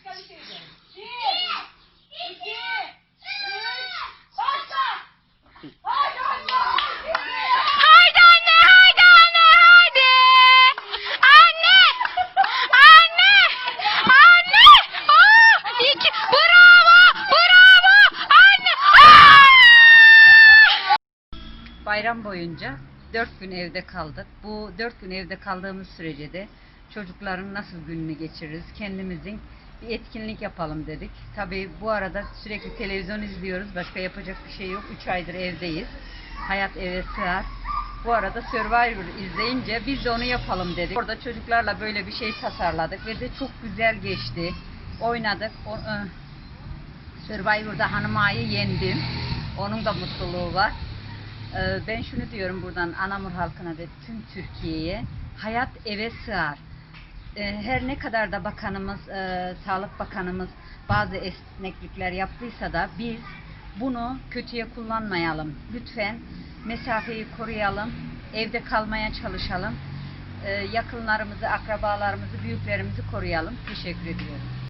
diskalifiye ederim. Bir, iki, üç, başla! Haydi anne! Haydi anne, haydi anne, haydi. Anne, anne, anne. Aa, iki, bravo, bravo, anne. Aa! Bayram boyunca dört gün evde kaldık. Bu dört gün evde kaldığımız sürece de çocukların nasıl gününü geçiririz, kendimizin bir etkinlik yapalım dedik. Tabii bu arada sürekli televizyon izliyoruz. Başka yapacak bir şey yok. Üç aydır evdeyiz. Hayat eve sığar. Bu arada Survivor izleyince biz de onu yapalım dedik. Orada çocuklarla böyle bir şey tasarladık ve de çok güzel geçti. Oynadık. O, e, Survivor'da Hanıma'yı yendim. Onun da mutluluğu var. Ee, Ben şunu diyorum buradan Anamur halkına ve tüm Türkiye'ye hayat eve sığar. Ee, Her ne kadar da bakanımız, e, Sağlık Bakanımız bazı esneklikler yaptıysa da biz bunu kötüye kullanmayalım. Lütfen mesafeyi koruyalım, evde kalmaya çalışalım. Ee, Yakınlarımızı, akrabalarımızı, büyüklerimizi koruyalım. Teşekkür ediyorum.